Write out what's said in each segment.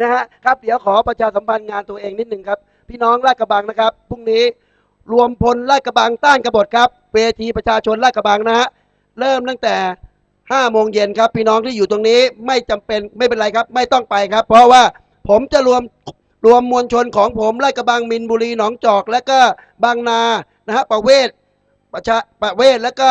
นะฮะครับเดี๋ยวขอประชาสัมพันธ์งานตัวเองนิดหนึ่งครับ พี่น้องลาดกระบังนะครับพรุ่งนี้รวมพลลาดกระบังต้านกบฏครับเวทีประชาชนลาดกระบังนะฮะเริ่มตั้งแต่5โมงเย็นครับ พี่น้องที่อยู่ตรงนี้ไม่จำเป็นไม่เป็นไรครับ ไม่ต้องไปครับ เพราะว่าผมจะรวมรวมมวลชนของผมลาดกระบังมินบุรีหนองจอก และก็บางนานะฮะประเวศประชาประเวศแล้วก็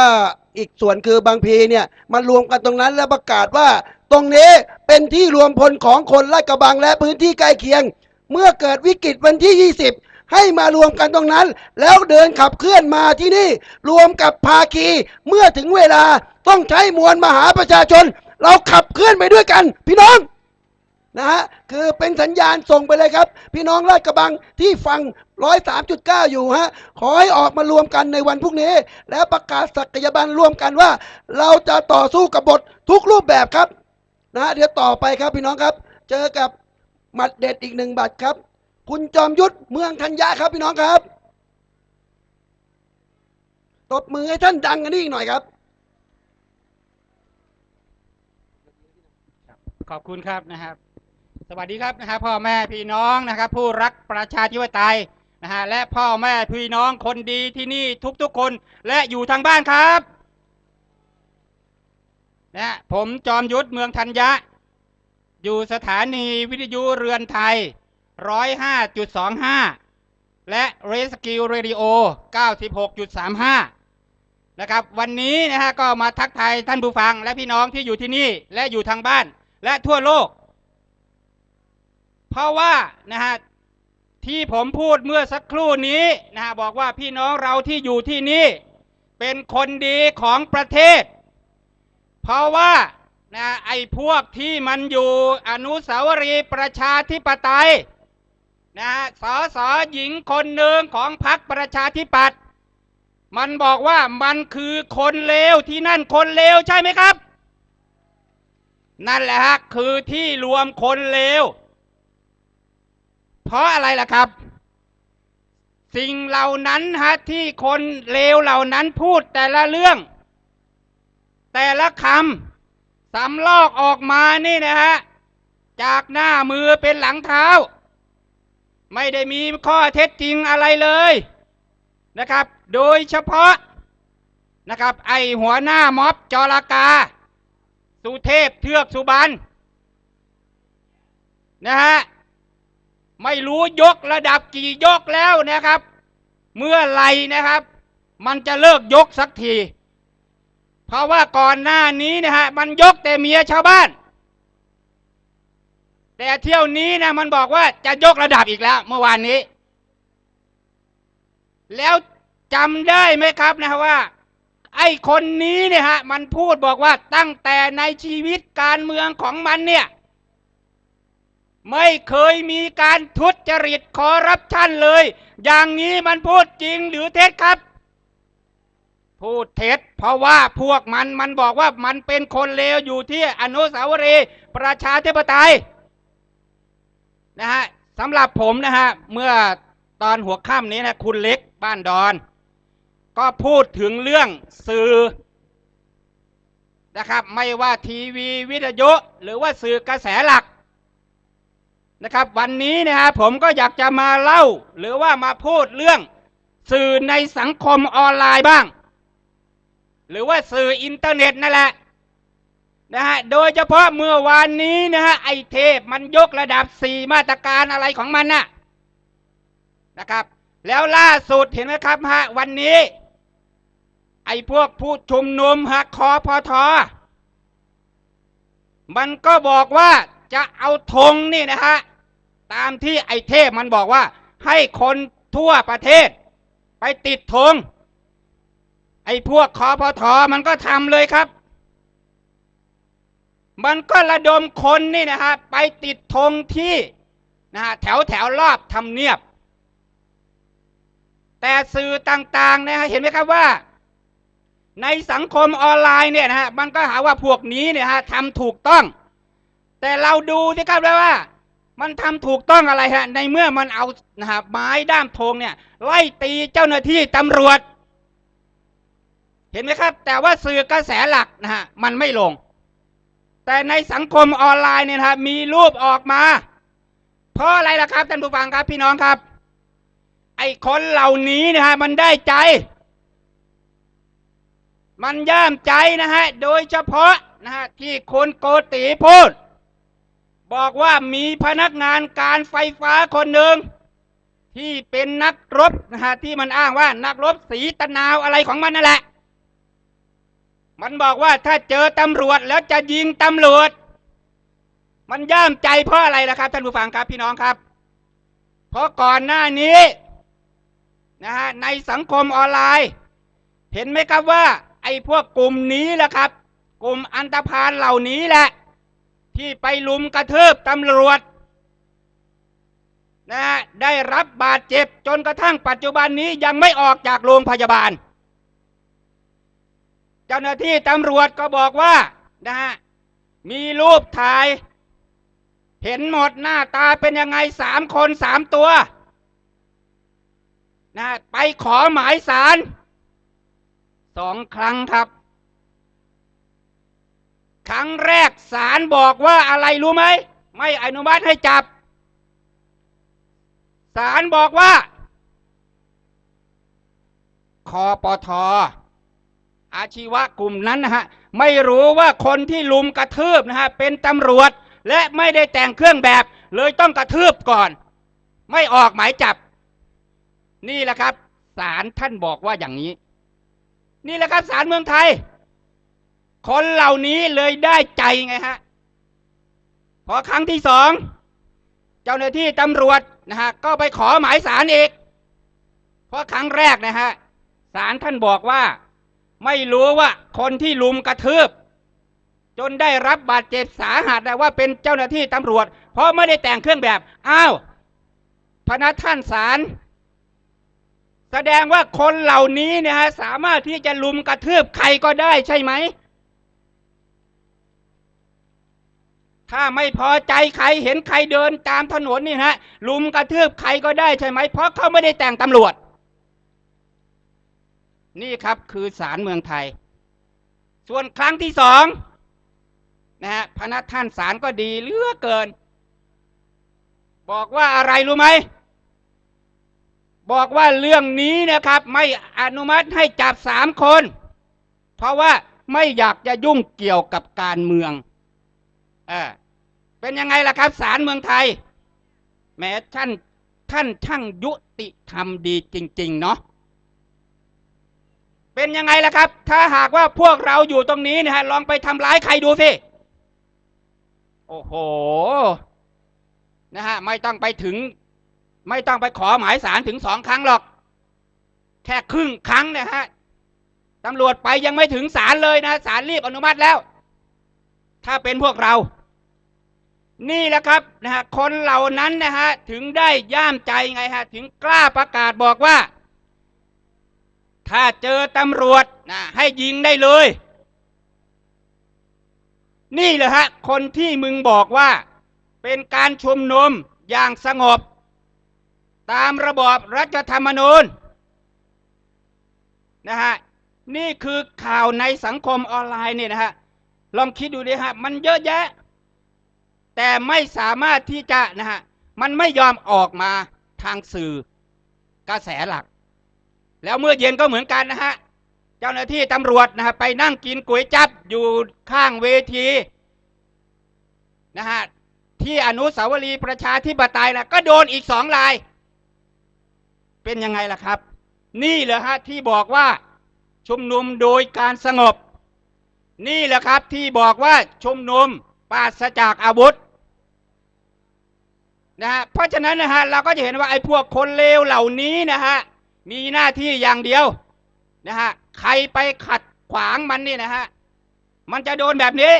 อีกส่วนคือบางพีเนี่ยมารวมกันตรงนั้นแล้วประกาศว่า ตรงนี้เป็นที่รวมพลของคนลาดกระบังและพื้นที่ใกล้เคียง เมื่อเกิดวิกฤตวันที่ 20 ให้มารวมกันตรงนั้น แล้วเดินขับเคลื่อนมาที่นี่ รวมกับภาคีเมื่อถึงเวลาต้องใช้มวลมหาประชาชน เราขับเคลื่อนไปด้วยกัน พี่น้องนะฮะคือเป็นสัญญาณส่งไปเลยครับ พี่น้องราชกระบังที่ฟัง 103.9 อยู่ฮะขอให้ออกมารวมกันในวันพรุ่งนี้ แล้วประกาศศักยบันร่วมกันว่า เราจะต่อสู้กับบททุกรูปแบบครับ นะฮะเดี๋ยวต่อไปครับพี่น้องครับ เจอกับหมัดเด็ดอีกหนึ่งบัตรครับ คุณจอมยุทธเมืองธัญญาครับพี่น้องครับตบมือให้ท่านดังกันนี่อีกหน่อยครับ ขอบคุณครับนะครับ สวัสดีครับนะครับพ่อแม่พี่น้องนะครับ ผู้รักประชาธิปไตยนะฮะและพ่อแม่พี่น้องคนดีที่นี่ทุกๆคนและอยู่ทางบ้านครับ นะฮะผมจอมยุทธเมืองธัญญะ อยู่สถานีวิทยุเรือนไทย 105.25 และ r e s c u e Radio 96.35 นะครับ วันนี้นะฮะก็มาทักทายท่านผู้ฟังและพี่น้องที่อยู่ที่นี่และอยู่ทางบ้านและทั่วโลก เพราะว่านะฮะที่ผมพูดเมื่อสักครู่นี้นะฮะบอกว่าพี่น้องเราที่อยู่ที่นี่ เป็นคนดีของประเทศ เพราะว่านะไอ้พวกที่มันอยู่อนุสาวรีย์ประชาธิปไตยนะฮะสอสอหญิงคนหนึ่งของพรรคประชาธิปัตย์มันบอกว่ามันคือคนเลวที่นั่นคนเลวใช่ไหมครับ นั่นแหละฮะคือที่รวมคนเลวเพราะอะไรล่ะครับ สิ่งเหล่านั้นฮะที่คนเลวเหล่านั้นพูดแต่ละเรื่อง แต่ละคำสำลอกออกมานี่นะฮะ จากหน้ามือเป็นหลังเท้า ไม่ได้มีข้อเท็จจริงอะไรเลยนะครับ โดยเฉพาะนะครับ ไอหัวหน้าม็อบจรากา สุเทพเทือกสุบรรณนะฮะไม่รู้ยกระดับกี่ยกแล้วนะครับ เมื่อไรนะครับ มันจะเลิกยกสักที เพราะว่าก่อนหน้านี้นะฮะมันยกแต่เมียชาวบ้าน แต่เที่ยวนี้นะมันบอกว่าจะยกระดับอีกแล้ว เมื่อวานนี้ แล้วจำได้ไหมครับนะว่า ไอ้คนนี้เนี่ยฮะ มันพูดบอกว่าตั้งแต่ในชีวิตการเมืองของมันเนี่ย ไม่เคยมีการทุจริตคอร์รัปชันเลย อย่างนี้มันพูดจริงหรือเท็จครับ พูดเท็จ เพราะว่าพวกมันมันบอกว่ามันเป็นคนเลวอยู่ที่อนุสาวรีย์ประชาธิปไตยนะฮะสำหรับผมนะฮะเมื่อตอนหัวค่ำนี้นะคุณเล็กบ้านดอน ก็พูดถึงเรื่องสื่อนะครับ ไม่ว่าทีวีวิทยุหรือว่าสื่อกระแสหลักนะครับ วันนี้นะฮะผมก็อยากจะมาเล่า หรือว่ามาพูดเรื่องสื่อในสังคมออนไลน์บ้าง หรือว่าสื่ออินเทอร์เน็ตนั่นแหละนะฮะโดยเฉพาะเมื่อวานนี้นะฮะไอเทพมันยกระดับสี่มาตรการอะไรของมันน่ะนะครับ แล้วล่าสุดเห็นไหมครับฮะวันนี้ ไอพวกผู้ชุมนุมหักคอพอทอมันก็บอกว่าจะเอาธงนี่นะฮะตามที่ไอเทพมันบอกว่า ให้คนทั่วประเทศ ไปติดธง ไอ้พวกคอพอทอมันก็ทำเลยครับ มันก็ระดมคนนี่นะฮะไปติดธงที่นะฮะแถวแถวรอบทำเนียบ แต่สื่อต่างๆนะฮะเห็นไหมครับว่า ในสังคมออนไลน์เนี่ยนะฮะมันก็หาว่าพวกนี้เนี่ยฮะทำถูกต้อง แต่เราดูสิครับแล้วว่ามันทำถูกต้องอะไรฮะ ในเมื่อมันเอานะฮะไม้ด้ามธงเนี่ย ไล่ตีเจ้าหน้าที่ตำรวจ เห็นไหมครับ แต่ว่าสื่อกระแสหลักนะฮะมันไม่ลง แต่ในสังคมออนไลน์เนี่ยนะครับมีรูปออกมา เพราะอะไรล่ะครับท่านผู้ฟังครับพี่น้องครับ ไอ้คนเหล่านี้นะฮะมันได้ใจ มันย่ามใจนะฮะโดยเฉพาะนะฮะที่คุณโกติพูด บอกว่ามีพนักงานการไฟฟ้าคนหนึ่งที่เป็นนักรบนะฮะที่มันอ้างว่านักรบสีตะนาวอะไรของมันนั่นแหละ มันบอกว่าถ้าเจอตำรวจแล้วจะยิงตำรวจ มันย่ามใจเพราะอะไรล่ะครับ ท่านผู้ฟังครับพี่น้องครับ เพราะก่อนหน้านี้นะฮะในสังคมออนไลน์ เห็นไหมครับว่า ไอ้พวกกลุ่มนี้แหละครับ กลุ่มอันตพาลเหล่านี้แหละ ที่ไปลุมกระทืบตำรวจนะฮะได้รับบาดเจ็บจนกระทั่งปัจจุบันนี้ยังไม่ออกจากโรงพยาบาล จ้าหน้าที่ตำรวจก็บอกว่านะฮะมีรูปถ่าย เห็นหมดหน้าตาเป็นยังไงสามคนสามตัวนะไปขอหมายสารสองครั้งครับ ครั้งแรกศาลบอกว่าอะไรรู้ไหม ไม่อนุมัติให้จับศาลบอกว่าคอปทอ อาชีวะกลุ่มนั้นนะฮะไม่รู้ว่าคนที่ลุมกระทืบนะฮะเป็นตำรวจ และไม่ได้แต่งเครื่องแบบ เลยต้องกระทืบก่อน ไม่ออกหมายจับ นี่แหละครับศาลท่านบอกว่าอย่างนี้ นี่แหละครับศาลเมืองไทย คนเหล่านี้เลยได้ใจไงฮะพอครั้งที่สองเจ้าหน้าที่ตำรวจนะฮะก็ไปขอหมายสารอีกเพราะครั้งแรกนะฮะศาลท่านบอกว่า ไม่รู้ว่าคนที่ลุมกระทืบ จนได้รับบาดเจ็บสาหัสนะว่าเป็นเจ้าหน้าที่ตำรวจ เพราะไม่ได้แต่งเครื่องแบบ อ้าว พนักท่านศาลแสดงว่าคนเหล่านี้เนี่ยฮะสามารถที่จะลุมกระทืบใครก็ได้ใช่ไหม ถ้าไม่พอใจใครเห็นใครเดินตามถนนนี่ฮะลุมกระทืบใครก็ได้ใช่ไหม เพราะเขาไม่ได้แต่งตำรวจ นี่ครับคือศาลเมืองไทย ส่วนครั้งที่สองนะฮะพนักท่านศาลก็ดีเหลือเกิน บอกว่าอะไรรู้ไหม บอกว่าเรื่องนี้นะครับ ไม่อนุมัติให้จับสามคน เพราะว่าไม่อยากจะยุ่งเกี่ยวกับการเมืองเออเป็นยังไงล่ะครับศาลเมืองไทย แม้ท่านท่านช่างยุติธรรมดีจริง ๆ เนาะ เป็นยังไงล่ะครับ ถ้าหากว่าพวกเราอยู่ตรงนี้นะฮะลองไปทำร้ายใครดูสิ โอ้โห นะฮะ ไม่ต้องไปถึง ไม่ต้องไปขอหมายสารถึงสองครั้งหรอก แค่ครึ่งครั้งนะฮะตำรวจไปยังไม่ถึงศาลเลยนะศาลรีบอนุมัติแล้ว ถ้าเป็นพวกเรา นี่แหละครับนะฮะคนเหล่านั้นนะฮะถึงได้ย่ามใจไงฮะ ถึงกล้าประกาศบอกว่า ถ้าเจอตำรวจนะให้ยิงได้เลย นี่แหละฮะ คนที่มึงบอกว่า เป็นการชุมนุมอย่างสงบ ตามระบอบรัฐธรรมนูญนะฮะนี่คือข่าวในสังคมออนไลน์เนี่ยนะฮะลองคิดดูดิฮะมันเยอะแยะ แต่ไม่สามารถที่จะนะฮะมันไม่ยอมออกมาทางสื่อกระแสหลัก แล้วเมื่อเย็นก็เหมือนกันนะฮะ เจ้าหน้าที่ตำรวจนะฮะไปนั่งกินก๋วยจับอยู่ข้างเวทีนะฮะที่อนุสาวรีย์ประชาธิปไตยนะก็โดนอีกสองลาย เป็นยังไงล่ะครับ นี่เหรอฮะที่บอกว่าชุมนุมโดยการสงบ นี่แหละครับที่บอกว่าชุมนุมปราศจากอาวุธนะฮะเพราะฉะนั้นนะฮะเราก็จะเห็นว่าไอ้พวกคนเลวเหล่านี้นะฮะ มีหน้าที่อย่างเดียวนะฮะใครไปขัดขวางมันนี่นะฮะมันจะโดนแบบนี้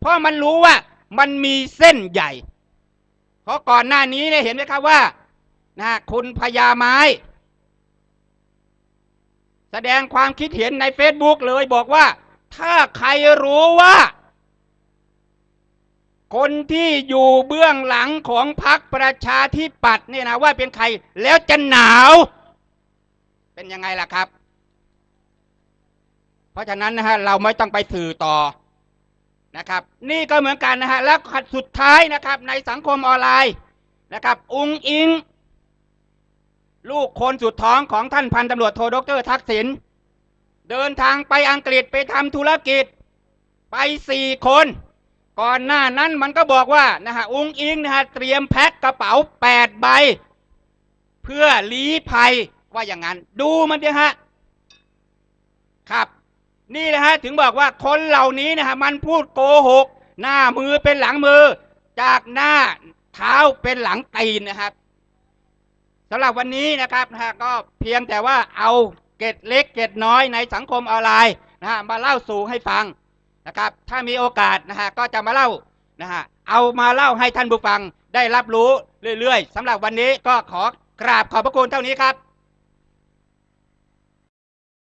เพราะมันรู้ว่ามันมีเส้นใหญ่ เพราะก่อนหน้านี้เนี่ยเห็นไหมครับว่านะฮะคุณพญาไม้ แสดงความคิดเห็นใน Facebook เลยบอกว่า ถ้าใครรู้ว่า คนที่อยู่เบื้องหลังของพรรคประชาธิปัตย์เนี่ยนะว่าเป็นใครแล้วจะหนาว เป็นยังไงล่ะครับ เพราะฉะนั้นนะฮะเราไม่ต้องไปสื่อต่อนะครับ นี่ก็เหมือนกันนะฮะแล้วสุดท้ายนะครับ ในสังคมออนไลน์นะครับ อุงอิง ลูกคนสุดท้องของท่านพันตำรวจโทดรทักษิณเดินทางไปอังกฤษไปทำธุรกิจ ไปสี่คน ก่อนหน้านั้นมันก็บอกว่านะฮะอุงอิงนะฮะเตรียมแพ็คกระเป๋าแปดใบ เพื่อลี้ภัย ว่าอย่างนั้น ดูมันดิฮะครับ นี่นะฮะถึงบอกว่าคนเหล่านี้นะฮะมันพูดโกหก หน้ามือเป็นหลังมือ จากหน้าเท้าเป็นหลังตีนนะครับสำหรับวันนี้นะครับนะฮะก็เพียงแต่ว่าเอาเกร็ดเล็กเกร็ดน้อยในสังคมออนไลน์นะฮะมาเล่าสู่ให้ฟังนะครับ ถ้ามีโอกาสนะฮะก็จะมาเล่านะฮะเอามาเล่าให้ท่านผู้ฟังได้รับรู้เรื่อยๆสำหรับวันนี้ก็ขอกราบขอบพระคุณเท่านี้ครับ